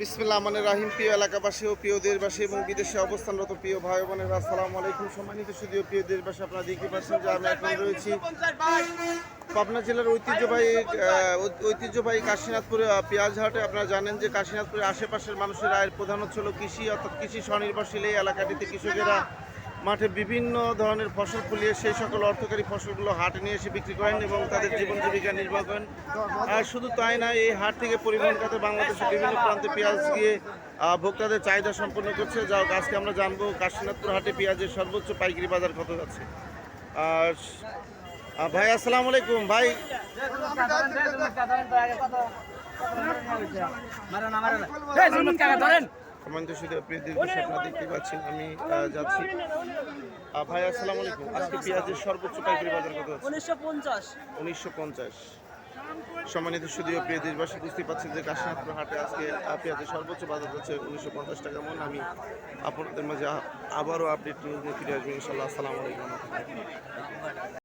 বিসমিল্লাহ মানে রাহিম। প্রিয় এলাকাবাসী ও প্রিয় দেশবাসী এবং বিদেশে অবস্থানরত প্রিয় ভাই বোনের, আসসালামু আলাইকুম। সম্মানিত সুদীয় প্রিয় দেশবাসী, আপনারা দেখতে পাচ্ছেন যে আমি এখন রয়েছি পাবনা জেলার ঐতিহ্যবাহী ঐতিহ্যবাহী কাশীনাথপুর পেঁয়াজহাটে। আপনারা জানেন যে কাশীনাথপুরের আশেপাশের মানুষের আয়ের প্রধান হচ্ছিল কৃষি, অর্থাৎ কৃষি স্বনির্ভরশীল এই এলাকাটিতে কৃষকেরা মাঠে বিভিন্ন ধরনের ফসল ফলিয়ে সেই সকল অর্থকারী ফসলগুলো হাটে নিয়ে এসে বিক্রি করেন এবং তাদের জীবন জীবিকা নির্বাহ করেন। আর শুধু তাই না এই হাট থেকে পরিবহন খাতে বাংলাদেশের বিভিন্ন প্রান্তে পেঁয়াজ গিয়ে ভোক্তাদের চাহিদা সম্পন্ন করছে। যা আজকে আমরা জানব কাশীনাথপুর হাটে পেঁয়াজের সর্বোচ্চ পাইকারি বাজার কত যাচ্ছে। আর ভাই আসসালামু আলাইকুম ভাই। দেখতে পাচ্ছেন আমি যাচ্ছি। ভাই আসসালামু আলাইকুম। আজকে পেঁয়াজের সর্বোচ্চ পাইকারি বাজার কত উনিশশো পঞ্চাশ। উনিশশো পঞ্চাশ। সম্মানিত সুদীয় প্রিয় দেশবাসী বুঝতে পারছেন যে কাশীনাথপুর হাটে আজকে পেঁয়াজের সর্বোচ্চ বাজার হচ্ছে উনিশশো পঞ্চাশ টাকা। মন আমি আপনাদের মাঝে আবারও আপডেট নিউজ নিয়ে ফিরে আসব ইনশাল্লাহ আসসালামু আলাইকুম।